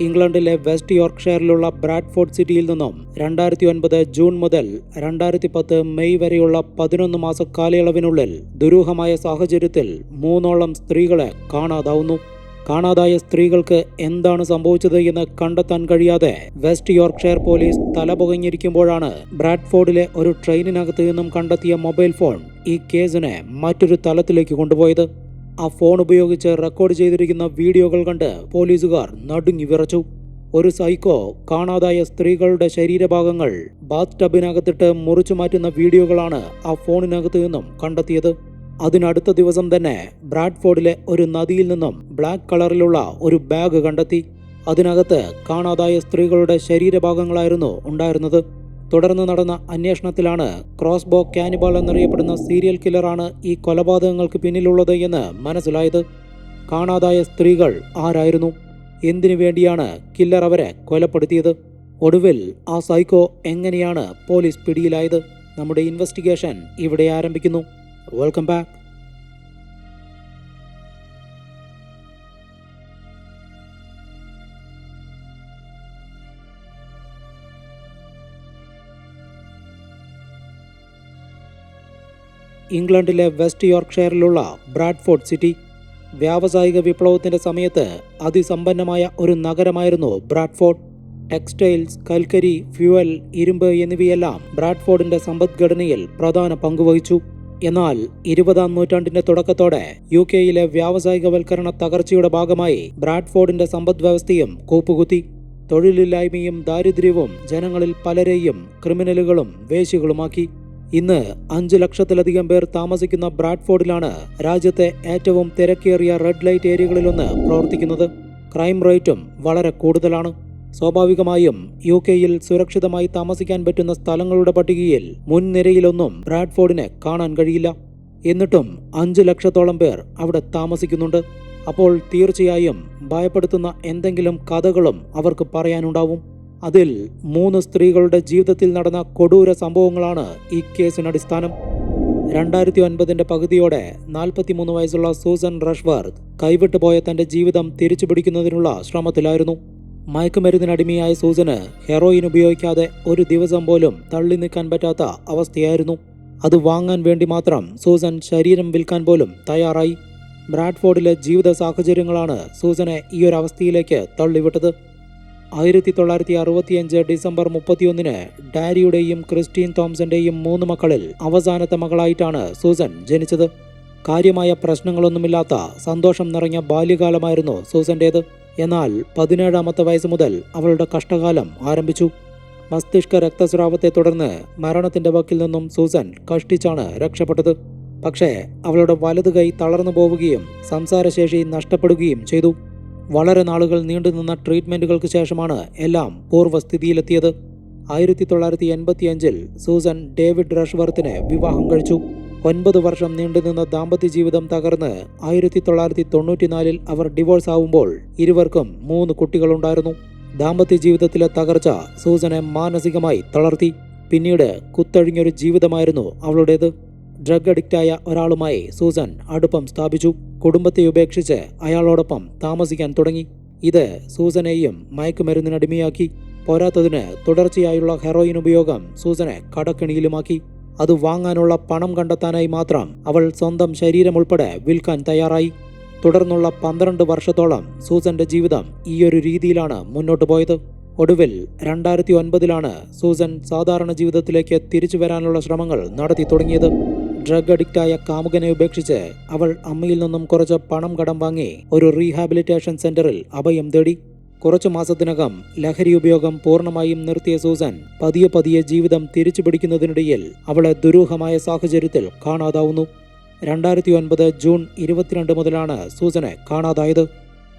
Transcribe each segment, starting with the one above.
ഇംഗ്ലണ്ടിലെ വെസ്റ്റ് യോർക്ക്ഷയറിലുള്ള ബ്രാഡ്ഫോർഡ് സിറ്റിയിൽ നിന്നും രണ്ടായിരത്തി ഒൻപത് ജൂൺ മുതൽ രണ്ടായിരത്തി പത്ത് മെയ് വരെയുള്ള പതിനൊന്ന് മാസ കാലയളവിനുള്ളിൽ ദുരൂഹമായ സാഹചര്യത്തിൽ മൂന്നോളം സ്ത്രീകളെ കാണാതാവുന്നു. കാണാതായ സ്ത്രീകൾക്ക് എന്താണ് സംഭവിച്ചത് എന്ന് കണ്ടെത്താൻ കഴിയാതെ വെസ്റ്റ് യോർക്ക്ഷയർ പോലീസ് തലപുകഞ്ഞിരിക്കുമ്പോഴാണ് ബ്രാഡ്ഫോർഡിലെ ഒരു ട്രെയിനിനകത്ത് നിന്നും കണ്ടെത്തിയ മൊബൈൽ ഫോൺ ഈ കേസിനെ മറ്റൊരു തലത്തിലേക്ക് കൊണ്ടുപോയത്. ആ ഫോൺ ഉപയോഗിച്ച് റെക്കോർഡ് ചെയ്തിരിക്കുന്ന വീഡിയോകൾ കണ്ട് പോലീസുകാർ നടുങ്ങി വിറച്ചു. ഒരു സൈക്കോ കാണാതായ സ്ത്രീകളുടെ ശരീരഭാഗങ്ങൾ ബാത്ത് ടബിനകത്തിട്ട് മുറിച്ചു മാറ്റുന്ന വീഡിയോകളാണ് ആ ഫോണിനകത്ത് നിന്നും കണ്ടെത്തിയത്. അതിനടുത്ത ദിവസം തന്നെ ബ്രാഡ്ഫോർഡിലെ ഒരു നദിയിൽ നിന്നും ബ്ലാക്ക് കളറിലുള്ള ഒരു ബാഗ് കണ്ടെത്തി. അതിനകത്ത് കാണാതായ സ്ത്രീകളുടെ ശരീരഭാഗങ്ങളായിരുന്നു ഉണ്ടായിരുന്നത്. തുടർന്ന് നടന്ന അന്വേഷണത്തിലാണ് ക്രോസ്ബോ കാനിബാൾ എന്നറിയപ്പെടുന്ന സീരിയൽ കില്ലറാണ് ഈ കൊലപാതകങ്ങൾക്ക് പിന്നിലുള്ളത് എന്ന് മനസ്സിലായത്. കാണാതായ സ്ത്രീകൾ ആരായിരുന്നു? എന്തിനു വേണ്ടിയാണ് കില്ലർ അവരെ കൊലപ്പെടുത്തിയത്? ഒടുവിൽ ആ സൈക്കോ എങ്ങനെയാണ് പോലീസ് പിടിയിലായത്? നമ്മുടെ ഇൻവെസ്റ്റിഗേഷൻ ഇവിടെ ആരംഭിക്കുന്നു. Welcome back. ഇംഗ്ലണ്ടിലെ വെസ്റ്റ് യോർക്ക്ഷയറിലുള്ള ബ്രാഡ്ഫോർഡ് സിറ്റി വ്യാവസായിക വിപ്ലവത്തിന്റെ സമയത്ത് അതിസമ്പന്നമായ ഒരു നഗരമായിരുന്നു ബ്രാഡ്ഫോർഡ്. ടെക്സ്റ്റൈൽസ് കൽക്കരി ഫ്യുവൽ ഇരുമ്പ് എന്നിവയെല്ലാം ബ്രാഡ്ഫോർഡിന്റെ സമ്പദ്ഘടനയിൽ പ്രധാന പങ്കുവഹിച്ചു. എന്നാൽ ഇരുപതാം നൂറ്റാണ്ടിന്റെ തുടക്കത്തോടെ യു കെയിലെ വ്യാവസായികവൽക്കരണ തകർച്ചയുടെ ഭാഗമായി ബ്രാഡ്ഫോർഡിന്റെ സമ്പദ്വ്യവസ്ഥയും കൂപ്പുകുത്തി. തൊഴിലില്ലായ്മയും ദാരിദ്ര്യവും ജനങ്ങളിൽ പലരെയും ക്രിമിനലുകളും വേശ്യകളുമാക്കി. ഇന്ന് അഞ്ചു ലക്ഷത്തിലധികം പേർ താമസിക്കുന്ന ബ്രാഡ്ഫോർഡിലാണ് രാജ്യത്തെ ഏറ്റവും തിരക്കേറിയ റെഡ് ലൈറ്റ് ഏരിയകളിലൊന്ന് പ്രവർത്തിക്കുന്നത്. ക്രൈം റേറ്റും വളരെ കൂടുതലാണ്. സ്വാഭാവികമായും യു കെയിൽ സുരക്ഷിതമായി താമസിക്കാൻ പറ്റുന്ന സ്ഥലങ്ങളുടെ പട്ടികയിൽ മുൻനിരയിലൊന്നും ബ്രാഡ്ഫോർഡിനെ കാണാൻ കഴിയില്ല. എന്നിട്ടും അഞ്ചു ലക്ഷത്തോളം പേർ അവിടെ താമസിക്കുന്നുണ്ട്. അപ്പോൾ തീർച്ചയായും ഭയപ്പെടുത്തുന്ന എന്തെങ്കിലും കഥകളും അവർക്ക് പറയാനുണ്ടാവും. അതിൽ മൂന്ന് സ്ത്രീകളുടെ ജീവിതത്തിൽ നടന്ന കൊടൂര സംഭവങ്ങളാണ് ഈ കേസിന് അടിസ്ഥാനം. രണ്ടായിരത്തി ഒൻപതിന്റെ പകുതിയോടെ നാൽപ്പത്തിമൂന്ന് വയസ്സുള്ള സൂസൻ റഷ്വർത്ത് കൈവിട്ടു പോയ തന്റെ ജീവിതം തിരിച്ചുപിടിക്കുന്നതിനുള്ള ശ്രമത്തിലായിരുന്നു. മയക്കുമരുന്നിനടിമയായ സൂസന് ഹെറോയിൻ ഉപയോഗിക്കാതെ ഒരു ദിവസം പോലും തള്ളി നിൽക്കാൻ പറ്റാത്ത അവസ്ഥയായിരുന്നു. അത് വാങ്ങാൻ വേണ്ടി മാത്രം സൂസൻ ശരീരം വിൽക്കാൻ പോലും തയ്യാറായി. ബ്രാഡ്ഫോർഡിലെ ജീവിത സാഹചര്യങ്ങളാണ് സൂസനെ ഈ ഒരു അവസ്ഥയിലേക്ക് തള്ളിവിട്ടത്. ആയിരത്തി തൊള്ളായിരത്തി അറുപത്തിയഞ്ച് ഡിസംബർ മുപ്പത്തിയൊന്നിന് ഡാരിയുടെയും ക്രിസ്റ്റീൻ തോംസന്റെയും മൂന്ന് മക്കളിൽ അവസാനത്തെ മകളായിട്ടാണ് സൂസൻ ജനിച്ചത്. കാര്യമായ പ്രശ്നങ്ങളൊന്നുമില്ലാത്ത സന്തോഷം നിറഞ്ഞ ബാല്യകാലമായിരുന്നു സൂസന്റേത്. എന്നാൽ പതിനേഴാമത്തെ വയസ്സ് മുതൽ അവളുടെ കഷ്ടകാലം ആരംഭിച്ചു. മസ്തിഷ്ക രക്തസ്രാവത്തെ തുടർന്ന് മരണത്തിന്റെ വക്കിൽ നിന്നും സൂസൻ കഷ്ടിച്ചാണ് രക്ഷപ്പെട്ടത്. പക്ഷേ അവളുടെ വലതു കൈ തളർന്നു പോവുകയും സംസാരശേഷി നഷ്ടപ്പെടുകയും ചെയ്തു. വളരെ നാളുകൾ നീണ്ടുനിന്ന ട്രീറ്റ്മെന്റുകൾക്ക് ശേഷമാണ് എല്ലാം പൂർവസ്ഥിതിയിലെത്തിയത് ആയിരത്തി തൊള്ളായിരത്തി എൺപത്തി അഞ്ചിൽ സൂസൻ ഡേവിഡ് റഷ്വർത്തിനെ വിവാഹം കഴിച്ചു. ഒൻപത് വർഷം നീണ്ടുനിന്ന ദാമ്പത്യ ജീവിതം തകർന്ന് ആയിരത്തി തൊള്ളായിരത്തി തൊണ്ണൂറ്റിനാലിൽ അവർ ഡിവോഴ്സ് ആവുമ്പോൾ ഇരുവർക്കും മൂന്ന് കുട്ടികളുണ്ടായിരുന്നു. ദാമ്പത്യ ജീവിതത്തിലെ തകർച്ച സൂസനെ മാനസികമായി തളർത്തി. പിന്നീട് കുത്തഴിഞ്ഞൊരു ജീവിതമായിരുന്നു അവളുടേത്. ഡ്രഗ് അഡിക്റ്റായ ഒരാളുമായി സൂസൻ അടുപ്പം സ്ഥാപിച്ചു. കുടുംബത്തെ ഉപേക്ഷിച്ച് അയാളോടൊപ്പം താമസിക്കാൻ തുടങ്ങി. ഇത് സൂസനെയും മയക്കുമരുന്നിനടിമയാക്കി പോരാത്തതിന് തുടർച്ചയായുള്ള ഹെറോയിൻ ഉപയോഗം സൂസനെ കടക്കിണിയിലുമാക്കി. അത് വാങ്ങാനുള്ള പണം കണ്ടെത്താനായി മാത്രം അവൾ സ്വന്തം ശരീരം ഉൾപ്പെടെ വിൽക്കാൻ തയ്യാറായി. തുടർന്നുള്ള പന്ത്രണ്ട് വർഷത്തോളം സൂസന്റെ ജീവിതം ഈയൊരു രീതിയിലാണ് മുന്നോട്ട് പോയത്. ഒടുവിൽ രണ്ടായിരത്തി ഒൻപതിലാണ് സൂസൻ സാധാരണ ജീവിതത്തിലേക്ക് തിരിച്ചു വരാനുള്ള ശ്രമങ്ങൾ നടത്തി തുടങ്ങിയത്. ഡ്രഗ് അഡിക്റ്റായ കാമുകനെ ഉപേക്ഷിച്ച് അവൾ അമ്മയിൽ നിന്നും കുറച്ച് പണം കടം വാങ്ങി ഒരു റീഹാബിലിറ്റേഷൻ സെന്ററിൽ അഭയം തേടി. കുറച്ചു മാസത്തിനകം ലഹരി ഉപയോഗം പൂർണമായും നിർത്തിയ സൂസൻ പതിയെ പതിയെ ജീവിതം തിരിച്ചു പിടിക്കുന്നതിനിടയിൽ അവളെ ദുരൂഹമായ സാഹചര്യത്തിൽ കാണാതാവുന്നു. രണ്ടായിരത്തി ഒൻപത് ജൂൺ ഇരുപത്തിരണ്ട് മുതലാണ് സൂസനെ കാണാതായത്.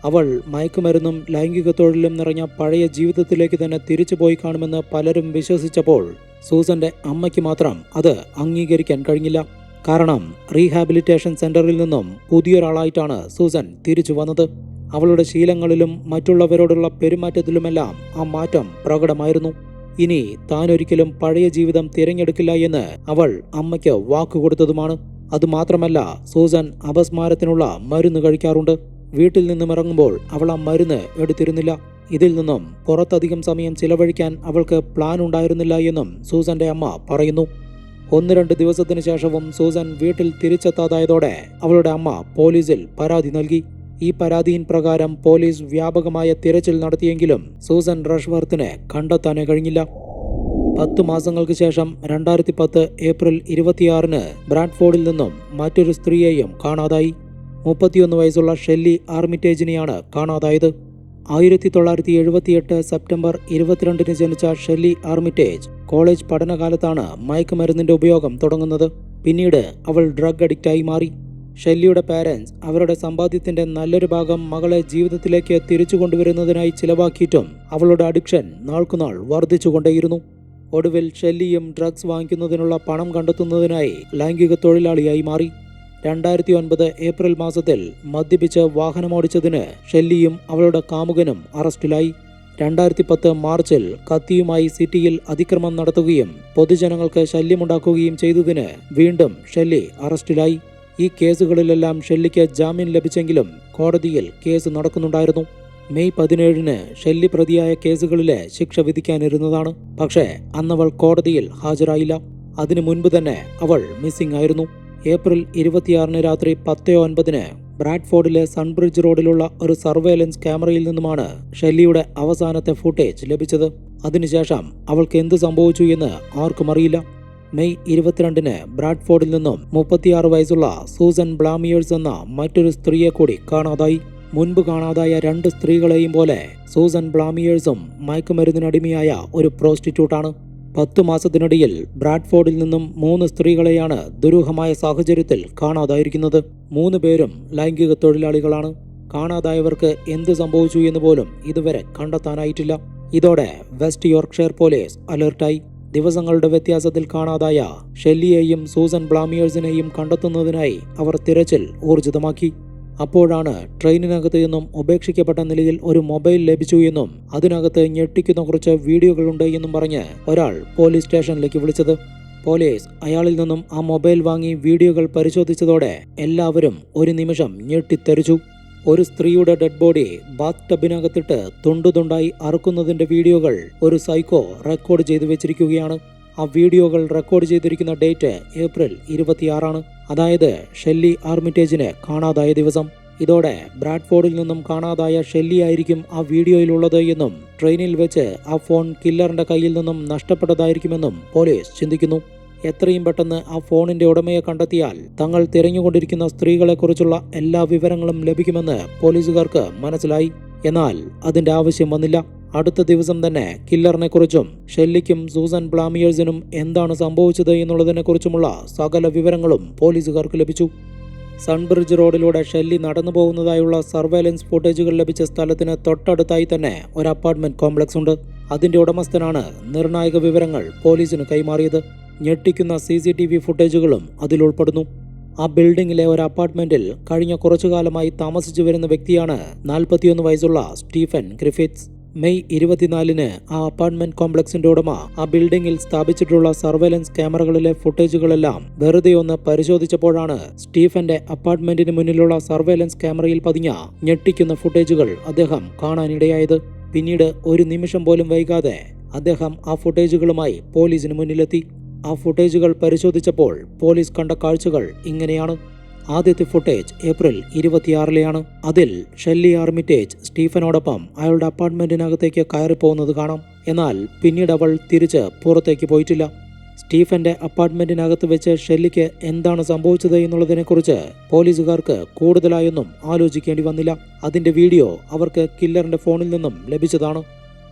അവൾ മയക്കുമരുന്നും ലൈംഗിക തൊഴിലും നിറഞ്ഞ പഴയ ജീവിതത്തിലേക്ക് തന്നെ തിരിച്ചു പോയി കാണുമെന്ന് പലരും വിശ്വസിച്ചപ്പോൾ സൂസന്റെ അമ്മയ്ക്ക് മാത്രം അത് അംഗീകരിക്കാൻ കഴിഞ്ഞില്ല. കാരണം റീഹാബിലിറ്റേഷൻ സെന്ററിൽ നിന്നും പുതിയൊരാളായിട്ടാണ് സൂസൻ തിരിച്ചു വന്നത്. അവളുടെ ശീലങ്ങളിലും മറ്റുള്ളവരോടുള്ള പെരുമാറ്റത്തിലുമെല്ലാം ആ മാറ്റം പ്രകടമായിരുന്നു. ഇനി താനൊരിക്കലും പഴയ ജീവിതം തിരഞ്ഞെടുക്കില്ല എന്ന് അവൾ അമ്മയ്ക്ക് വാക്കുകൊടുത്തതുമാണ്. അതുമാത്രമല്ല സൂസൻ അപസ്മാരത്തിനുള്ള മരുന്ന് കഴിക്കാറുണ്ട്. വീട്ടിൽ നിന്നും ഇറങ്ങുമ്പോൾ അവൾ ആ മരുന്ന് എടുത്തിരുന്നില്ല. ഇതിൽ നിന്നും പുറത്തധികം സമയം ചിലവഴിക്കാൻ അവൾക്ക് പ്ലാൻ ഉണ്ടായിരുന്നില്ല എന്നും സൂസന്റെ അമ്മ പറയുന്നു. ഒന്ന് രണ്ട് ദിവസത്തിനു ശേഷവും സൂസൻ വീട്ടിൽ തിരിച്ചെത്താതായതോടെ അവളുടെ അമ്മ പോലീസിൽ പരാതി നൽകി. ഈ പരാതിയിൻ പ്രകാരം പോലീസ് വ്യാപകമായ തിരച്ചിൽ നടത്തിയെങ്കിലും സൂസൻ റഷ്വർത്തിനെ കണ്ടെത്താനേ കഴിഞ്ഞില്ല. പത്തു മാസങ്ങൾക്ക് ശേഷം രണ്ടായിരത്തി പത്ത് ഏപ്രിൽ ഇരുപത്തിയാറിന് ബ്രാഡ്ഫോർഡിൽ നിന്നും മറ്റൊരു സ്ത്രീയെയും കാണാതായി. മുപ്പത്തിയൊന്ന് വയസ്സുള്ള ഷെല്ലി ആർമിറ്റേജിനെയാണ് കാണാതായത്. ആയിരത്തി തൊള്ളായിരത്തി എഴുപത്തിയെട്ട് സെപ്റ്റംബർ ഇരുപത്തിരണ്ടിന് ജനിച്ച ഷെല്ലി ആർമിറ്റേജ് കോളേജ് പഠനകാലത്താണ് മയക്കുമരുന്നിന്റെ ഉപയോഗം തുടങ്ങുന്നത്. പിന്നീട് അവൾ ഡ്രഗ് അഡിക്റ്റായി മാറി. ഷെല്ലിയുടെ പാരൻസ് അവരുടെ സമ്പാദ്യത്തിന്റെ നല്ലൊരു ഭാഗം മകളെ ജീവിതത്തിലേക്ക് തിരിച്ചു കൊണ്ടുവരുന്നതിനായി ചിലവാക്കിയിട്ടും അവളുടെ അഡിക്ഷൻ നാൾക്കുനാൾ വർദ്ധിച്ചുകൊണ്ടേയിരുന്നു. ഒടുവിൽ ഷെല്ലിയും ഡ്രഗ്സ് വാങ്ങിക്കുന്നതിനുള്ള പണം കണ്ടെത്തുന്നതിനായി ലൈംഗിക തൊഴിലാളിയായി മാറി. രണ്ടായിരത്തി ഒൻപത് ഏപ്രിൽ മാസത്തിൽ മദ്യപിച്ച് വാഹനമോടിച്ചതിന് ഷെല്ലിയും അവളുടെ കാമുകനും അറസ്റ്റിലായി. രണ്ടായിരത്തി പത്ത് മാർച്ചിൽ കത്തിയുമായി സിറ്റിയിൽ അതിക്രമം നടത്തുകയും പൊതുജനങ്ങൾക്ക് ശല്യമുണ്ടാക്കുകയും ചെയ്തതിന് വീണ്ടും ഷെല്ലി അറസ്റ്റിലായി. ഈ കേസുകളിലെല്ലാം ഷെല്ലിക്ക് ജാമ്യം ലഭിച്ചെങ്കിലും കോടതിയിൽ കേസ് നടക്കുന്നുണ്ടായിരുന്നു. മെയ് പതിനേഴിന് ഷെല്ലി പ്രതിയായ കേസുകളിലെ ശിക്ഷ വിധിക്കാനിരുന്നതാണ്. പക്ഷേ അന്നവൾ കോടതിയിൽ ഹാജരായില്ല. അതിനു മുൻപ് തന്നെ അവൾ മിസ്സിംഗ് ആയിരുന്നു. ഏപ്രിൽ ഇരുപത്തിയാറിന് രാത്രി പത്ത് ഒൻപതിന് ബ്രാഡ്ഫോർഡിലെ സൺബ്രിഡ്ജ് റോഡിലുള്ള ഒരു സർവേലൻസ് ക്യാമറയിൽ നിന്നുമാണ് ഷെല്ലിയുടെ അവസാനത്തെ ഫുട്ടേജ് ലഭിച്ചത്. അതിനുശേഷം അവൾക്ക് എന്ത് സംഭവിച്ചു എന്ന് ആർക്കും അറിയില്ല. മെയ് ഇരുപത്തിരണ്ടിന് ബ്രാഡ്ഫോർഡിൽ നിന്നും മുപ്പത്തിയാറ് വയസ്സുള്ള സൂസൻ ബ്ലാമിയേഴ്സ് എന്ന മറ്റൊരു സ്ത്രീയെ കൂടി കാണാതായി. മുൻപ് കാണാതായ രണ്ട് സ്ത്രീകളെയും പോലെ സൂസൻ ബ്ലാമിയേഴ്സും മയക്കുമരുന്നിനടിമയായ ഒരു പ്രോസ്റ്റിറ്റ്യൂട്ടാണ്. പത്തു മാസത്തിനിടയിൽ ബ്രാഡ്ഫോർഡിൽ നിന്നും മൂന്ന് സ്ത്രീകളെയാണ് ദുരൂഹമായ സാഹചര്യത്തിൽ കാണാതായിരിക്കുന്നത്. മൂന്ന് പേരും ലൈംഗിക തൊഴിലാളികളാണ്. കാണാതായവർക്ക് എന്ത് സംഭവിച്ചു എന്ന് പോലും ഇതുവരെ കണ്ടെത്താനായിട്ടില്ല. ഇതോടെ വെസ്റ്റ് യോർക്ക്ഷയർ പോലീസ് അലർട്ടായി. ദിവസങ്ങളുടെ വ്യത്യാസത്തിൽ കാണാതായ ഷെല്ലിയെയും സൂസൻ ബ്ലാമിയേഴ്സിനെയും കണ്ടെത്തുന്നതിനായി അവർ തിരച്ചിൽ ഊർജിതമാക്കി. അപ്പോഴാണ് ട്രെയിനിനകത്ത് നിന്നും ഉപേക്ഷിക്കപ്പെട്ട നിലയിൽ ഒരു മൊബൈൽ ലഭിച്ചു എന്നും അതിനകത്ത് ഞെട്ടിക്കുന്ന കുറച്ച് വീഡിയോകളുണ്ട് എന്നും പറഞ്ഞ് ഒരാൾ പോലീസ് സ്റ്റേഷനിലേക്ക് വിളിച്ചത്. പോലീസ് അയാളിൽ നിന്നും ആ മൊബൈൽ വാങ്ങി വീഡിയോകൾ പരിശോധിച്ചതോടെ എല്ലാവരും ഒരു നിമിഷം ഞെട്ടിത്തെറിച്ചു. ഒരു സ്ത്രീയുടെ ഡെഡ് ബോഡി ബാത്ത് ടബിനകത്തിട്ട് തുണ്ടുതുണ്ടായി അറുക്കുന്നതിന്റെ വീഡിയോകൾ ഒരു സൈക്കോ റെക്കോർഡ് ചെയ്തു വെച്ചിരിക്കുകയാണ്. ആ വീഡിയോകൾ റെക്കോർഡ് ചെയ്തിരിക്കുന്ന ഡേറ്റ് ഏപ്രിൽ ഇരുപത്തിയാറാണ്. അതായത് ഷെല്ലി ആർമിറ്റേജിനെ കാണാതായ ദിവസം. ഇതോടെ ബ്രാഡ്ഫോർഡിൽ നിന്നും കാണാതായ ഷെല്ലി ആയിരിക്കും ആ വീഡിയോയിലുള്ളത് എന്നും ട്രെയിനിൽ വെച്ച് ആ ഫോൺ കില്ലറിന്റെ കയ്യിൽ നിന്നും നഷ്ടപ്പെട്ടതായിരിക്കുമെന്നും പോലീസ് ചിന്തിക്കുന്നു. എത്രയും പെട്ടെന്ന് ആ ഫോണിന്റെ ഉടമയെ കണ്ടെത്തിയാൽ തങ്ങൾ തിരഞ്ഞുകൊണ്ടിരിക്കുന്ന സ്ത്രീകളെക്കുറിച്ചുള്ള എല്ലാ വിവരങ്ങളും ലഭിക്കുമെന്ന് പോലീസുകാർക്ക് മനസ്സിലായി. എന്നാൽ അതിന്റെ ആവശ്യം വന്നില്ല. അടുത്ത ദിവസം തന്നെ കില്ലറിനെ കുറിച്ചും ഷെല്ലിക്കും സൂസൻ ബ്ലാമിയേഴ്സിനും എന്താണ് സംഭവിച്ചത് എന്നുള്ളതിനെക്കുറിച്ചുമുള്ള സകല വിവരങ്ങളും പോലീസുകാർക്ക് ലഭിച്ചു. സൺബ്രിഡ്ജ് റോഡിലൂടെ ഷെല്ലി നടന്നു പോകുന്നതായുള്ള സർവൈലൻസ് ഫുട്ടേജുകൾ ലഭിച്ച സ്ഥലത്തിന് തൊട്ടടുത്തായി തന്നെ ഒരു അപ്പാർട്ട്മെന്റ് കോംപ്ലക്സ് ഉണ്ട്. അതിന്റെ ഉടമസ്ഥനാണ് നിർണായക വിവരങ്ങൾ പോലീസിന് കൈമാറിയത്. ഞെട്ടിക്കുന്ന സി സി ടി വി ഫുട്ടേജുകളും അതിൽ ഉൾപ്പെടുന്നു. ആ ബിൽഡിംഗിലെ ഒരു അപ്പാർട്ട്മെന്റിൽ കഴിഞ്ഞ കുറച്ചു കാലമായി താമസിച്ചു വരുന്ന വ്യക്തിയാണ് നാൽപ്പത്തിയൊന്ന് വയസ്സുള്ള സ്റ്റീഫൻ ഗ്രിഫിറ്റ്സ് മെയ് ഇരുപത്തിനാലിന് ആ അപ്പാർട്ട്മെന്റ് കോംപ്ലക്സിന്റെ ഉടമ ആ ബിൽഡിംഗിൽ സ്ഥാപിച്ചിട്ടുള്ള സർവൈലൻസ് ക്യാമറകളിലെ ഫുട്ടേജുകളെല്ലാം വെറുതെ ഒന്ന് പരിശോധിച്ചപ്പോഴാണ് സ്റ്റീഫന്റെ അപ്പാർട്ട്മെന്റിന് മുന്നിലുള്ള സർവൈലൻസ് ക്യാമറയിൽ പതിഞ്ഞ ഞെട്ടിക്കുന്ന ഫുട്ടേജുകൾ അദ്ദേഹം കാണാനിടയായത്. പിന്നീട് ഒരു നിമിഷം പോലും വൈകാതെ അദ്ദേഹം ആ ഫുട്ടേജുകളുമായി പോലീസിന് മുന്നിലെത്തി. ആ ഫുട്ടേജുകൾ പരിശോധിച്ചപ്പോൾ പോലീസ് കണ്ട കാഴ്ചകൾ ഇങ്ങനെയാണ്. ആദ്യത്തെ ഫുട്ടേജ് ഏപ്രിൽ ഇരുപത്തിയാറിലെയാണ്. അതിൽ ഷെല്ലി ആർമിറ്റേജ് സ്റ്റീഫനോടൊപ്പം അയാളുടെ അപ്പാർട്ട്മെന്റിനകത്തേക്ക് കയറിപ്പോകുന്നത് കാണാം. എന്നാൽ പിന്നീട് അവൾ തിരിച്ച് പുറത്തേക്ക് പോയിട്ടില്ല. സ്റ്റീഫന്റെ അപ്പാർട്ട്മെന്റിനകത്ത് വെച്ച് ഷെല്ലിക്ക് എന്താണ് സംഭവിച്ചത് എന്നുള്ളതിനെക്കുറിച്ച് പോലീസുകാർക്ക് കൂടുതലായൊന്നും ആലോചിക്കേണ്ടി വന്നില്ല. അതിന്റെ വീഡിയോ അവർക്ക് കില്ലറിന്റെ ഫോണിൽ നിന്നും ലഭിച്ചതാണ്.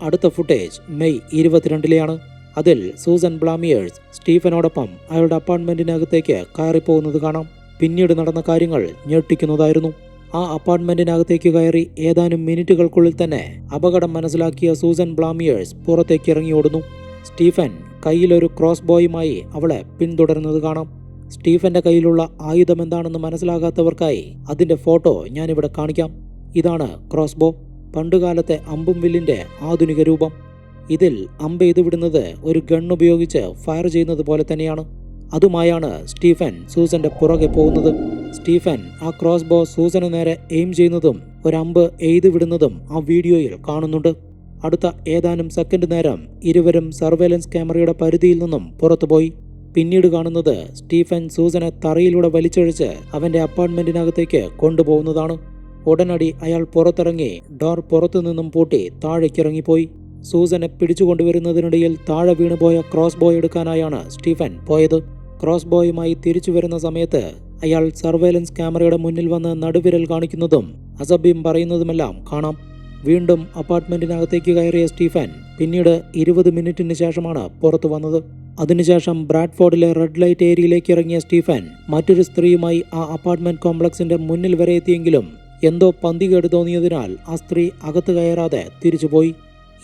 അടുത്ത ഫുട്ടേജ് മെയ് ഇരുപത്തിരണ്ടിലെയാണ്. അതിൽ സൂസൻ ബ്ലാമിയേഴ്സ് സ്റ്റീഫനോടൊപ്പം അയാളുടെ അപ്പാർട്ട്മെന്റിനകത്തേക്ക് കയറിപ്പോകുന്നത് കാണാം. പിന്നീട് നടന്ന കാര്യങ്ങൾ ഞെട്ടിക്കുന്നതായിരുന്നു. ആ അപ്പാർട്ട്മെന്റിനകത്തേക്ക് കയറി ഏതാനും മിനിറ്റുകൾക്കുള്ളിൽ തന്നെ അപകടം മനസ്സിലാക്കിയ സൂസൻ ബ്ലാമിയേഴ്സ് പുറത്തേക്ക് ഇറങ്ങി ഓടുന്നു സ്റ്റീഫൻ കയ്യിലൊരു ക്രോസ് ബോയുമായി അവളെ പിന്തുടരുന്നത് കാണാം. സ്റ്റീഫന്റെ കയ്യിലുള്ള ആയുധം എന്താണെന്ന് മനസ്സിലാകാത്തവർക്കായി അതിന്റെ ഫോട്ടോ ഞാനിവിടെ കാണിക്കാം. ഇതാണ് ക്രോസ് ബോ പണ്ടുകാലത്തെ അമ്പും വില്ലിന്റെ ആധുനിക രൂപം. ഇതിൽ അമ്പ് ഇതുവിടുന്നത് വിടുന്നത് ഒരു ഗൺ ഉപയോഗിച്ച് ഫയർ ചെയ്യുന്നത് പോലെ തന്നെയാണ്. അതുമായാണ് സ്റ്റീഫൻ സൂസന്റെ പുറകെ പോകുന്നത്. സ്റ്റീഫൻ ആ ക്രോസ് ബോ സൂസന് നേരെ എയിം ചെയ്യുന്നതും ഒരമ്പ് എയ്തു വിടുന്നതും ആ വീഡിയോയിൽ കാണുന്നുണ്ട്. അടുത്ത ഏതാനും സെക്കൻഡ് നേരം ഇരുവരും സർവേലൻസ് ക്യാമറയുടെ പരിധിയിൽ നിന്നും പുറത്തുപോയി. പിന്നീട് കാണുന്നത് സ്റ്റീഫൻ സൂസനെ തറയിലൂടെ വലിച്ചൊഴിച്ച് അവന്റെ അപ്പാർട്ട്മെന്റിനകത്തേക്ക് കൊണ്ടുപോകുന്നതാണ്. ഉടനടി അയാൾ പുറത്തിറങ്ങി ഡോർ പുറത്തു നിന്നും പൂട്ടി താഴേക്കിറങ്ങിപ്പോയി. സൂസനെ പിടിച്ചുകൊണ്ടുവരുന്നതിനിടയിൽ താഴെ വീണുപോയ ക്രോസ് ബോയ് എടുക്കാനായാണ് സ്റ്റീഫൻ പോയത്. ക്രോസ് ബോയുമായി തിരിച്ചു വരുന്ന സമയത്ത് അയാൾ സർവേലൻസ് ക്യാമറയുടെ മുന്നിൽ വന്ന് നടുവിരൽ കാണിക്കുന്നതും അസഭ്യം പറയുന്നതുമെല്ലാം കാണാം. വീണ്ടും അപ്പാർട്ട്മെന്റിനകത്തേക്ക് കയറിയ സ്റ്റീഫൻ പിന്നീട് ഇരുപത് മിനിറ്റിന് ശേഷമാണ് പുറത്തു വന്നത്. അതിനുശേഷം ബ്രാഡ്ഫോർഡിലെ റെഡ് ലൈറ്റ് ഏരിയയിലേക്ക് ഇറങ്ങിയ സ്റ്റീഫൻ മറ്റൊരു സ്ത്രീയുമായി ആ അപ്പാർട്ട്മെന്റ് കോംപ്ലക്സിന്റെ മുന്നിൽ വരെ എത്തിയെങ്കിലും എന്തോ പന്തികേട് തോന്നിയതിനാൽ ആ സ്ത്രീ അകത്ത് കയറാതെ തിരിച്ചുപോയി.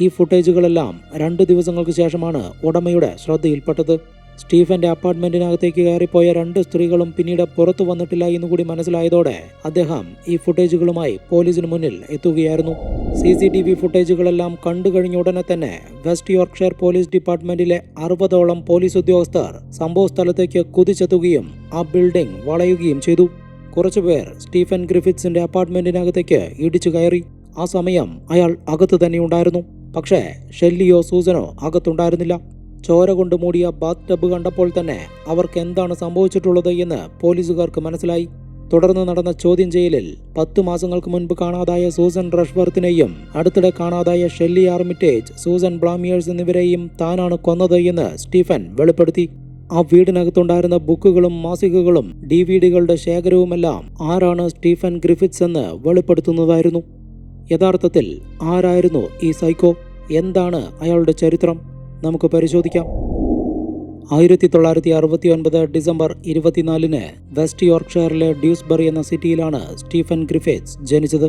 ഈ ഫുട്ടേജുകളെല്ലാം രണ്ട് ദിവസങ്ങൾക്ക് ശേഷമാണ് ഉടമയുടെ ശ്രദ്ധയിൽപ്പെട്ടത്. സ്റ്റീഫന്റെ അപ്പാർട്ട്മെന്റിനകത്തേക്ക് കയറിപ്പോയ രണ്ട് സ്ത്രീകളും പിന്നീട് പുറത്തു വന്നിട്ടില്ല എന്നുകൂടി മനസ്സിലായതോടെ അദ്ദേഹം ഈ ഫുട്ടേജുകളുമായി പോലീസിന് മുന്നിൽ എത്തുകയായിരുന്നു. സി സി ടി വി ഫുട്ടേജുകളെല്ലാം കണ്ടു കഴിഞ്ഞ ഉടനെ തന്നെ വെസ്റ്റ് യോർക്ക്ഷയർ പോലീസ് ഡിപ്പാർട്ട്മെന്റിലെ അറുപതോളം പോലീസ് ഉദ്യോഗസ്ഥർ സംഭവ സ്ഥലത്തേക്ക് കുതിച്ചെത്തുകയും ആ ബിൽഡിംഗ് വളയുകയും ചെയ്തു. കുറച്ചുപേർ സ്റ്റീഫൻ ഗ്രിഫിറ്റ്സിന്റെ അപ്പാർട്ട്മെന്റിനകത്തേക്ക് ഇടിച്ചു കയറി. ആ സമയം അയാൾ അകത്ത് തന്നെയുണ്ടായിരുന്നു പക്ഷേ ഷെല്ലിയോ സൂസനോ അകത്തുണ്ടായിരുന്നില്ല. ചോര കൊണ്ട് മൂടിയ ബാത്ത് ടബ് കണ്ടപ്പോൾ തന്നെ അവർക്ക് എന്താണ് സംഭവിച്ചിട്ടുള്ളത് എന്ന് പോലീസുകാർക്ക് മനസ്സിലായി. തുടർന്ന് നടന്ന ചോദ്യം ചെയ്യലിൽ പത്തു മാസങ്ങൾക്ക് മുൻപ് കാണാതായ സൂസൻ റഷ്വർത്തിനെയും അടുത്തിടെ കാണാതായ ഷെല്ലി ആർമിറ്റേജ് സൂസൻ ബ്ലാമിയേഴ്സ് എന്നിവരെയും താനാണ് കൊന്നത് എന്ന് സ്റ്റീഫൻ വെളിപ്പെടുത്തി. ആ വീടിനകത്തുണ്ടായിരുന്ന ബുക്കുകളും മാസികകളും ഡി വി ഡികളുടെ ശേഖരവുമെല്ലാം ആരാണ് സ്റ്റീഫൻ ഗ്രിഫിറ്റ്സ് എന്ന് വെളിപ്പെടുത്തുന്നതായിരുന്നു. യഥാർത്ഥത്തിൽ ആരായിരുന്നു ഈ സൈക്കോ? എന്താണ് അയാളുടെ ചരിത്രം? നമുക്ക് പരിശോധിക്കാം. ആയിരത്തി തൊള്ളായിരത്തി അറുപത്തി ഒൻപത് ഡിസംബർ ഇരുപത്തിനാലിന് വെസ്റ്റ് യോർക്ക്ഷയറിലെ ഡ്യൂസ്ബറി എന്ന സിറ്റിയിലാണ് സ്റ്റീഫൻ ഗ്രിഫേറ്റ്സ് ജനിച്ചത്.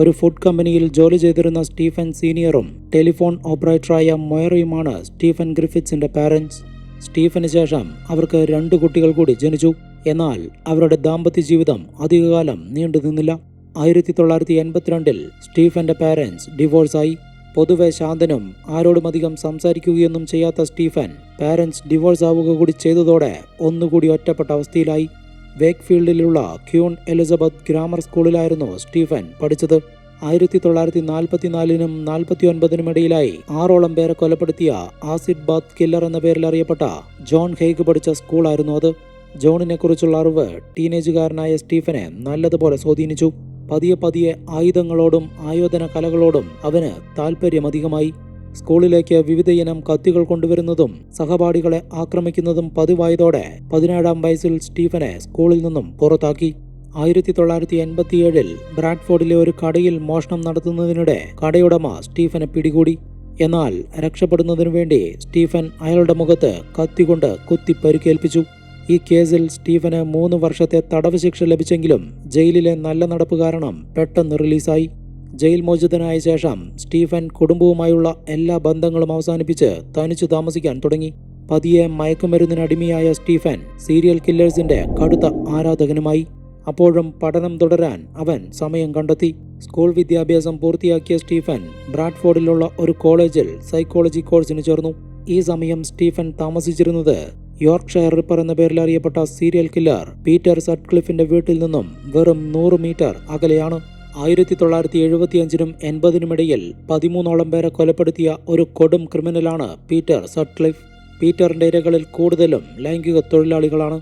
ഒരു ഫുഡ് കമ്പനിയിൽ ജോലി ചെയ്തിരുന്ന സ്റ്റീഫൻ സീനിയറും ടെലിഫോൺ ഓപ്പറേറ്ററായ മൊയറിയുമാണ് സ്റ്റീഫൻ ഗ്രിഫിറ്റ്സിന്റെ പാരന്റ്സ് സ്റ്റീഫന് ശേഷം അവർക്ക് രണ്ട് കുട്ടികൾ കൂടി ജനിച്ചു. എന്നാൽ അവരുടെ ദാമ്പത്യ ജീവിതം അധികകാലം നീണ്ടു നിന്നില്ല ആയിരത്തി തൊള്ളായിരത്തി എൺപത്തിരണ്ടിൽ സ്റ്റീഫന്റെ പാരന്റ്സ് ഡിവോഴ്സായി. പൊതുവെ ശാന്തനും ആരോടും അധികം സംസാരിക്കുകയൊന്നും ചെയ്യാത്ത സ്റ്റീഫൻ പാരൻസ് ഡിവോഴ്സ് ആവുക കൂടി ചെയ്തതോടെ ഒന്നുകൂടി ഒറ്റപ്പെട്ട അവസ്ഥയിലായി. വേക്ക്ഫീൽഡിലുള്ള ക്യൂൺ എലിസബത്ത് ഗ്രാമർ സ്കൂളിലായിരുന്നു സ്റ്റീഫൻ പഠിച്ചത്. ആയിരത്തി തൊള്ളായിരത്തി നാൽപ്പത്തിനാലിനും നാൽപ്പത്തി ഒൻപതിനും ഇടയിലായി ആറോളം പേരെ കൊലപ്പെടുത്തിയ ആസിഡ് ബാത്ത് കില്ലർ എന്ന പേരിൽ അറിയപ്പെട്ട ജോൺ ഹെയ്ഗ് പഠിച്ച സ്കൂളായിരുന്നു അത്. ജോണിനെക്കുറിച്ചുള്ള അറിവ് ടീനേജുകാരനായ സ്റ്റീഫനെ നല്ലതുപോലെ സ്വാധീനിച്ചു. പതിയെ പതിയെ ആയുധങ്ങളോടും ആയോധന കലകളോടും അവന് താൽപ്പര്യമധികമായി സ്കൂളിലേക്ക് വിവിധയിനം കത്തികൾ കൊണ്ടുവരുന്നതും സഹപാഠികളെ ആക്രമിക്കുന്നതും പതിവായതോടെ പതിനേഴാം വയസ്സിൽ സ്റ്റീഫനെ സ്കൂളിൽ നിന്നും പുറത്താക്കി. ആയിരത്തി തൊള്ളായിരത്തി എൺപത്തിയേഴിൽ ബ്രാഡ്ഫോർഡിലെ ഒരു കടയിൽ മോഷണം നടത്തുന്നതിനിടെ കടയുടമ സ്റ്റീഫനെ പിടികൂടി. എന്നാൽ രക്ഷപ്പെടുന്നതിനു വേണ്ടി സ്റ്റീഫൻ അയാളുടെ മുഖത്ത് കത്തികൊണ്ട് കുത്തി പരിക്കേൽപ്പിച്ചു ഈ കേസിൽ സ്റ്റീഫന് മൂന്ന് വർഷത്തെ തടവ് ശിക്ഷ ലഭിച്ചെങ്കിലും ജയിലിലെ നല്ല നടപ്പ് കാരണം പെട്ടെന്ന് റിലീസായി. ജയിൽ മോചിതനായ ശേഷം സ്റ്റീഫൻ കുടുംബവുമായുള്ള എല്ലാ ബന്ധങ്ങളും അവസാനിപ്പിച്ച് തനിച്ചു താമസിക്കാൻ തുടങ്ങി. പതിയെ മയക്കുമരുന്നിനടിമയായ സ്റ്റീഫൻ സീരിയൽ കില്ലേഴ്സിന്റെ കടുത്ത ആരാധകനുമായി. അപ്പോഴും പഠനം തുടരാൻ അവൻ സമയം കണ്ടെത്തി. സ്കൂൾ വിദ്യാഭ്യാസം പൂർത്തിയാക്കിയ സ്റ്റീഫൻ ബ്രാഡ്ഫോർഡിലുള്ള ഒരു കോളേജിൽ സൈക്കോളജി കോഴ്സിന് ചേർന്നു. ഈ സമയം സ്റ്റീഫൻ താമസിച്ചിരുന്നത് യോർക്ക്ഷയർ റിപ്പർ എന്ന പേരിൽ അറിയപ്പെട്ട സീരിയൽ കില്ലർ പീറ്റർ സട്ക്ലിഫിന്റെ വീട്ടിൽ നിന്നും വെറും നൂറ് മീറ്റർ അകലെയാണ്. ആയിരത്തി തൊള്ളായിരത്തി എഴുപത്തിയഞ്ചിനും എൺപതിനുമിടയിൽ പതിമൂന്നോളം പേരെ കൊലപ്പെടുത്തിയ ഒരു കൊടും ക്രിമിനലാണ് പീറ്റർ സട്ക്ലിഫ് പീറ്ററിന്റെ ഇരകളിൽ കൂടുതലും ലൈംഗിക തൊഴിലാളികളാണ്.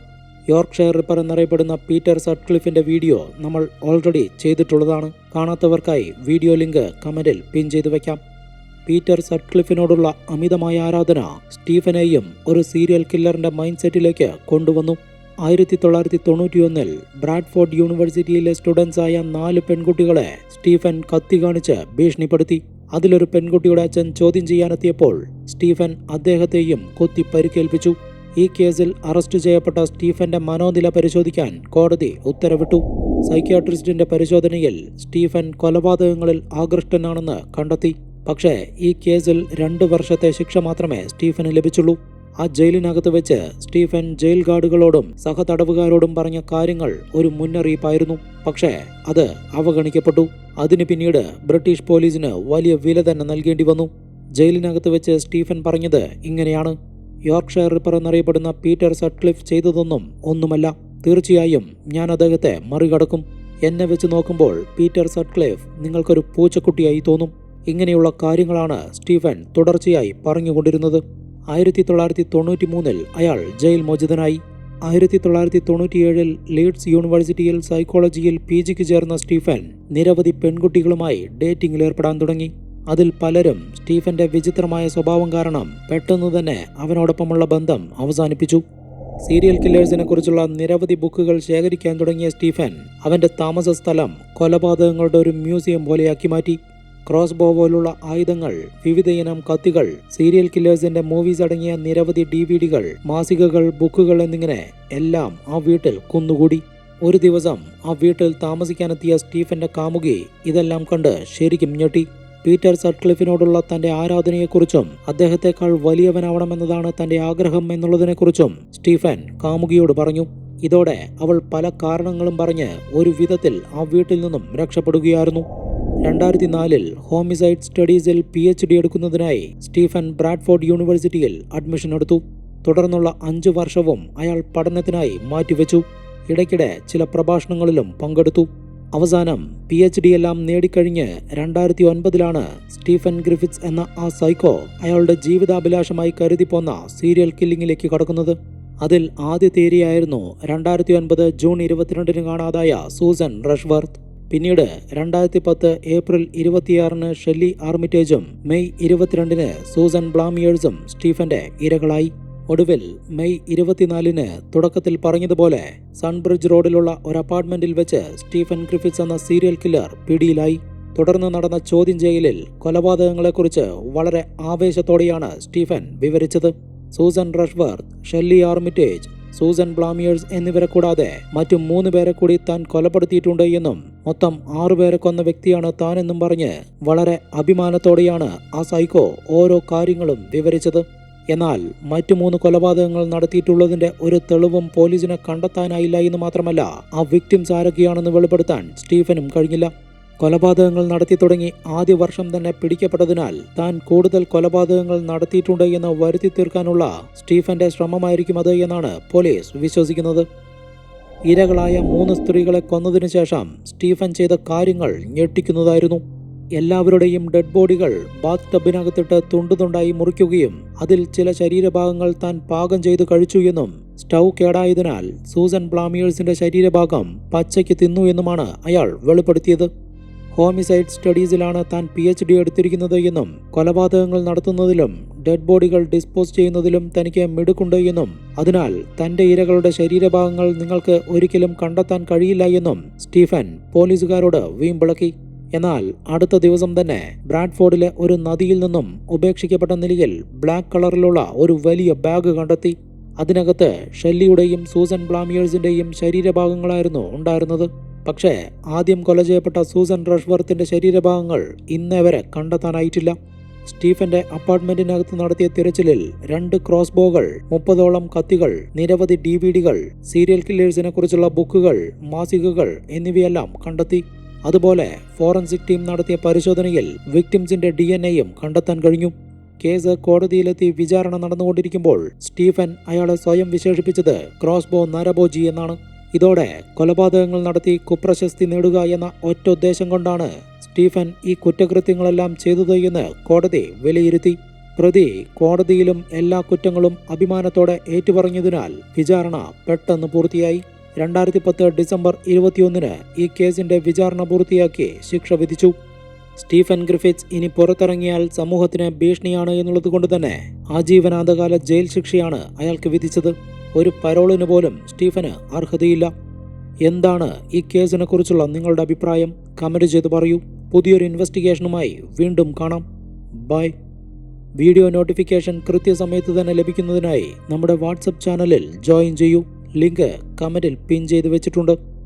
യോർക്ക്ഷയർ റിപ്പർ എന്നറിയപ്പെടുന്ന പീറ്റർ സട്ക്ലിഫിന്റെ വീഡിയോ നമ്മൾ ഓൾറെഡി ചെയ്തിട്ടുള്ളതാണ്. കാണാത്തവർക്കായി വീഡിയോ ലിങ്ക് കമന്റിൽ പിൻ ചെയ്തു വെക്കാം പീറ്റർ സട്ക്ലിഫിനോടുള്ള അമിതമായ ആരാധന സ്റ്റീഫനെയും ഒരു സീരിയൽ കില്ലറിന്റെ മൈൻഡ് സെറ്റിലേക്ക് കൊണ്ടുവന്നു. ആയിരത്തി തൊള്ളായിരത്തി തൊണ്ണൂറ്റിയൊന്നിൽ ബ്രാഡ്ഫോർഡ് യൂണിവേഴ്സിറ്റിയിലെ സ്റ്റുഡൻസായ നാല് പെൺകുട്ടികളെ സ്റ്റീഫൻ കത്തി കാണിച്ച് ഭീഷണിപ്പെടുത്തി. അതിലൊരു പെൺകുട്ടിയുടെ അച്ഛൻ ചോദ്യം ചെയ്യാനെത്തിയപ്പോൾ സ്റ്റീഫൻ അദ്ദേഹത്തെയും കൊത്തി പരിക്കേൽപ്പിച്ചു. ഈ കേസിൽ അറസ്റ്റ് ചെയ്യപ്പെട്ട സ്റ്റീഫന്റെ മനോനില പരിശോധിക്കാൻ കോടതി ഉത്തരവിട്ടു. സൈക്യാട്രിസ്റ്റിന്റെ പരിശോധനയിൽ സ്റ്റീഫൻ കൊലപാതകങ്ങളിൽ ആകൃഷ്ടനാണെന്ന് കണ്ടെത്തി. പക്ഷേ ഈ കേസിൽ രണ്ടു വർഷത്തെ ശിക്ഷ മാത്രമേ സ്റ്റീഫന് ലഭിച്ചുള്ളൂ. ആ ജയിലിനകത്ത് വെച്ച് സ്റ്റീഫൻ ജയിൽ ഗാർഡുകളോടും സഹതടവുകാരോടും പറഞ്ഞ കാര്യങ്ങൾ ഒരു മുന്നറിയിപ്പായിരുന്നു. പക്ഷേ അത് അവഗണിക്കപ്പെട്ടു. അതിന് പിന്നീട് ബ്രിട്ടീഷ് പോലീസിന് വലിയ വില തന്നെ നൽകേണ്ടി വന്നു. ജയിലിനകത്ത് വെച്ച് സ്റ്റീഫൻ പറഞ്ഞത് ഇങ്ങനെയാണ്. യോർക്ക്ഷയർ റിപ്പർ എന്നറിയപ്പെടുന്ന പീറ്റർ സട്ക്ലിഫ് ചെയ്തതൊന്നും ഒന്നുമല്ല. തീർച്ചയായും ഞാൻ അദ്ദേഹത്തെ മറികടക്കും. എന്നെ വെച്ച് നോക്കുമ്പോൾ പീറ്റർ സട്ക്ലേഫ് നിങ്ങൾക്കൊരു പൂച്ചക്കുട്ടിയായി തോന്നും. ഇങ്ങനെയുള്ള കാര്യങ്ങളാണ് സ്റ്റീഫൻ തുടർച്ചയായി പറഞ്ഞുകൊണ്ടിരുന്നത്. ആയിരത്തി തൊള്ളായിരത്തി തൊണ്ണൂറ്റി മൂന്നിൽ അയാൾ ജയിൽ മോചിതനായി. ആയിരത്തി തൊള്ളായിരത്തി തൊണ്ണൂറ്റിയേഴിൽ ലീഡ്സ് യൂണിവേഴ്സിറ്റിയിൽ സൈക്കോളജിയിൽ പി ജിക്ക് ചേർന്ന സ്റ്റീഫൻ നിരവധി പെൺകുട്ടികളുമായി ഡേറ്റിംഗിൽ ഏർപ്പെടാൻ തുടങ്ങി. അതിൽ പലരും സ്റ്റീഫന്റെ വിചിത്രമായ സ്വഭാവം കാരണം പെട്ടെന്ന് തന്നെ അവനോടൊപ്പമുള്ള ബന്ധം അവസാനിപ്പിച്ചു. സീരിയൽ കില്ലേഴ്സിനെ കുറിച്ചുള്ള നിരവധി ബുക്കുകൾ ശേഖരിക്കാൻ തുടങ്ങിയ സ്റ്റീഫൻ അവന്റെ താമസ സ്ഥലം കൊലപാതകങ്ങളുടെ ഒരു മ്യൂസിയം പോലെയാക്കി മാറ്റി. ക്രോസ് ബോ പോലുള്ള ആയുധങ്ങൾ വിവിധയിനം കത്തികൾ സീരിയൽ കില്ലേഴ്സിന്റെ മൂവീസ് അടങ്ങിയ നിരവധി ഡി വി ഡികൾ മാസികകൾ ബുക്കുകൾ എന്നിങ്ങനെ എല്ലാം ആ വീട്ടിൽ കുന്നുകൂടി. ഒരു ദിവസം ആ വീട്ടിൽ താമസിക്കാനെത്തിയ സ്റ്റീഫന്റെ കാമുകി ഇതെല്ലാം കണ്ട് ശരിക്കും ഞെട്ടി. പീറ്റർ സട്ക്ലിഫിനോടുള്ള തന്റെ ആരാധനയെക്കുറിച്ചും അദ്ദേഹത്തെക്കാൾ വലിയവനാവണമെന്നതാണ് തന്റെ ആഗ്രഹം എന്നുള്ളതിനെക്കുറിച്ചും സ്റ്റീഫൻ കാമുകിയോട് പറഞ്ഞു. ഇതോടെ അവൾ പല കാരണങ്ങളും പറഞ്ഞ് ഒരു വിധത്തിൽ ആ വീട്ടിൽ നിന്നും രക്ഷപ്പെടുകയായിരുന്നു. രണ്ടായിരത്തി നാലിൽ ഹോമിസൈഡ് സ്റ്റഡീസിൽ പി എച്ച് ഡി എടുക്കുന്നതിനായി സ്റ്റീഫൻ ബ്രാഡ്ഫോർഡ് യൂണിവേഴ്സിറ്റിയിൽ അഡ്മിഷൻ എടുത്തു. തുടർന്നുള്ള അഞ്ചു വർഷവും അയാൾ പഠനത്തിനായി മാറ്റിവെച്ചു. ഇടയ്ക്കിടെ ചില പ്രഭാഷണങ്ങളിലും പങ്കെടുത്തു. അവസാനം പി എച്ച് ഡി എല്ലാം നേടിക്കഴിഞ്ഞ് രണ്ടായിരത്തി ഒൻപതിലാണ് സ്റ്റീഫൻ ഗ്രിഫിറ്റ്സ് എന്ന ആ സൈക്കോ അയാളുടെ ജീവിതാഭിലാഷമായി കരുതി പോന്ന സീരിയൽ കില്ലിങ്ങിലേക്ക് കടക്കുന്നത്. അതിൽ ആദ്യ തീയതിയായിരുന്നു രണ്ടായിരത്തി ഒൻപത് ജൂൺ ഇരുപത്തിരണ്ടിന് കാണാതായ സൂസൻ റഷ്വർത്ത്. പിന്നീട് രണ്ടായിരത്തി പത്ത് ഏപ്രിൽ ഇരുപത്തിയാറിന് ഷെല്ലി ആർമിറ്റേജും മെയ് ഇരുപത്തിരണ്ടിന് സൂസൻ ബ്ലാമിയേഴ്സും സ്റ്റീഫന്റെ ഇരകളായി. ഒടുവിൽ മെയ് ഇരുപത്തിനാലിന് തുടക്കത്തിൽ പറഞ്ഞതുപോലെ സൺബ്രിഡ്ജ് റോഡിലുള്ള ഒരു അപ്പാർട്ട്മെന്റിൽ വെച്ച് സ്റ്റീഫൻ ഗ്രിഫിറ്റ്സ് എന്ന സീരിയൽ കില്ലർ പിടിയിലായി. തുടർന്ന് നടന്ന ചോദ്യം ചെയ്യലിൽ കൊലപാതകങ്ങളെക്കുറിച്ച് വളരെ ആവേശത്തോടെയാണ് Stephen വിവരിച്ചത്. Susan Rushworth Shelley Armitage Susan Blamires എന്നിവരെ കൂടാതെ മറ്റു മൂന്ന് പേരെ കൂടി താൻ കൊലപ്പെടുത്തിയിട്ടുണ്ട് എന്നും മൊത്തം ആറുപേരെ കൊന്ന വ്യക്തിയാണ് താനെന്നും പറഞ്ഞ് വളരെ അഭിമാനത്തോടെയാണ് ആ സൈക്കോ ഓരോ കാര്യങ്ങളും വിവരിച്ചത്. എന്നാൽ മറ്റു മൂന്ന് കൊലപാതകങ്ങൾ നടത്തിയിട്ടുള്ളതിന്റെ ഒരു തെളിവും പോലീസിനെ കണ്ടെത്താനായില്ല എന്ന് മാത്രമല്ല ആ വിക്ടിംസ് ആരൊക്കെയാണെന്ന് വെളിപ്പെടുത്താൻ സ്റ്റീഫനും കഴിഞ്ഞില്ല. കൊലപാതകങ്ങൾ നടത്തി തുടങ്ങി ആദ്യ വർഷം തന്നെ പിടിക്കപ്പെട്ടതിനാൽ താൻ കൂടുതൽ കൊലപാതകങ്ങൾ നടത്തിയിട്ടുണ്ട് എന്ന് വരുത്തി തീർക്കാനുള്ള സ്റ്റീഫന്റെ ശ്രമമായിരിക്കും അത് എന്നാണ് പോലീസ് വിശ്വസിക്കുന്നത്. ഇരകളായ മൂന്ന് സ്ത്രീകളെ കൊന്നതിനു ശേഷം സ്റ്റീഫൻ ചെയ്ത കാര്യങ്ങൾ ഞെട്ടിക്കുന്നതായിരുന്നു. എല്ലാവരുടെയും ഡെഡ് ബോഡികൾ ബാത്ത് ടബിനകത്തിട്ട് തുണ്ടുതുണ്ടായി മുറിക്കുകയും അതിൽ ചില ശരീരഭാഗങ്ങൾ താൻ പാകം ചെയ്ത് കഴിച്ചു എന്നും സ്റ്റൗ കേടായതിനാൽ സൂസൻ ബ്ലാമിയേഴ്സിന്റെ ശരീരഭാഗം പച്ചയ്ക്ക് തിന്നു എന്നുമാണ് അയാൾ വെളിപ്പെടുത്തിയത്. ഹോമിസൈഡ് സ്റ്റഡീസിലാണ് താൻ പി എച്ച് ഡി എടുത്തിരിക്കുന്നത് എന്നും കൊലപാതകങ്ങൾ നടത്തുന്നതിലും ഡെഡ് ബോഡികൾ ഡിസ്പോസ് ചെയ്യുന്നതിലും തനിക്ക് മിടുക്കുണ്ട് എന്നും. അതിനാൽ തന്റെ ഇരകളുടെ ശരീരഭാഗങ്ങൾ നിങ്ങൾക്ക് ഒരിക്കലും കണ്ടെത്താൻ കഴിയില്ല എന്നും സ്റ്റീഫൻ പോലീസുകാരോട് വീമ്പിളക്കി. എന്നാൽ അടുത്ത ദിവസം തന്നെ ബ്രാഡ്ഫോർഡിലെ ഒരു നദിയിൽ നിന്നും ഉപേക്ഷിക്കപ്പെട്ട നിലയിൽ ബ്ലാക്ക് കളറിലുള്ള ഒരു വലിയ ബാഗ് കണ്ടെത്തി. അതിനകത്ത് ഷെല്ലിയുടെയും സൂസൻ ബ്ലാമിയേഴ്സിന്റെയും ശരീരഭാഗങ്ങളായിരുന്നു ഉണ്ടായിരുന്നത്. പക്ഷേ ആദ്യം കൊല ചെയ്യപ്പെട്ട സൂസൻ റഷ്വർത്തിന്റെ ശരീരഭാഗങ്ങൾ ഇന്നേ വരെ കണ്ടെത്താനായിട്ടില്ല. സ്റ്റീഫന്റെ അപ്പാർട്ട്മെന്റിനകത്ത് നടത്തിയ തിരച്ചിലിൽ രണ്ട് ക്രോസ് ബോകൾ മുപ്പതോളം കത്തികൾ നിരവധി ഡി വി ഡികൾ സീരിയൽ കില്ലേഴ്സിനെ കുറിച്ചുള്ള ബുക്കുകൾ മാസികകൾ എന്നിവയെല്ലാം കണ്ടെത്തി. അതുപോലെ ഫോറൻസിക് ടീം നടത്തിയ പരിശോധനയിൽ വിക്ടിംസിന്റെ ഡി എൻ എയും കണ്ടെത്താൻ കഴിഞ്ഞു. കേസ് കോടതിയിലെത്തി വിചാരണ നടന്നുകൊണ്ടിരിക്കുമ്പോൾ സ്റ്റീഫൻ അയാളെ സ്വയം വിശേഷിപ്പിച്ചത് ക്രോസ്ബോ നരബോജി എന്നാണ്. ഇതോടെ കൊലപാതകങ്ങൾ നടത്തി കുപ്രശസ്തി നേടുക എന്ന ഒറ്റ ഉദ്ദേശം കൊണ്ടാണ് സ്റ്റീഫൻ ഈ കുറ്റകൃത്യങ്ങളെല്ലാം ചെയ്തത് എന്ന് കോടതി വിലയിരുത്തി. പ്രതി കോടതിയിലും എല്ലാ കുറ്റങ്ങളും അഭിമാനത്തോടെ ഏറ്റുപറഞ്ഞതിനാൽ വിചാരണ പെട്ടെന്ന് പൂർത്തിയായി. രണ്ടായിരത്തി പത്ത് ഡിസംബർ ഇരുപത്തിയൊന്നിന് ഈ കേസിന്റെ വിചാരണ പൂർത്തിയാക്കി ശിക്ഷ വിധിച്ചു. സ്റ്റീഫൻ ഗ്രിഫിറ്റ്സ് ഇനി പുറത്തിറങ്ങിയാൽ സമൂഹത്തിന് ഭീഷണിയാണ് എന്നുള്ളത് കൊണ്ട് തന്നെ ആജീവനാന്തകാല ജയിൽ ശിക്ഷയാണ് അയാൾക്ക് വിധിച്ചത്. ഒരു പരോളിന് പോലും സ്റ്റീഫന് അർഹതയില്ല. എന്താണ് ഈ കേസിനെ കുറിച്ചുള്ള നിങ്ങളുടെ അഭിപ്രായം? കമന്റ് ചെയ്ത് പറയൂ. പുതിയൊരു ഇൻവെസ്റ്റിഗേഷനുമായി വീണ്ടും കാണാം. ബൈ. വീഡിയോ നോട്ടിഫിക്കേഷൻ കൃത്യസമയത്ത് തന്നെ ലഭിക്കുന്നതിനായി നമ്മുടെ വാട്സപ്പ് ചാനലിൽ ജോയിൻ ചെയ്യൂ. ലിങ്ക് കമന്റിൽ പിൻ ചെയ്ത് വെച്ചിട്ടുണ്ട്.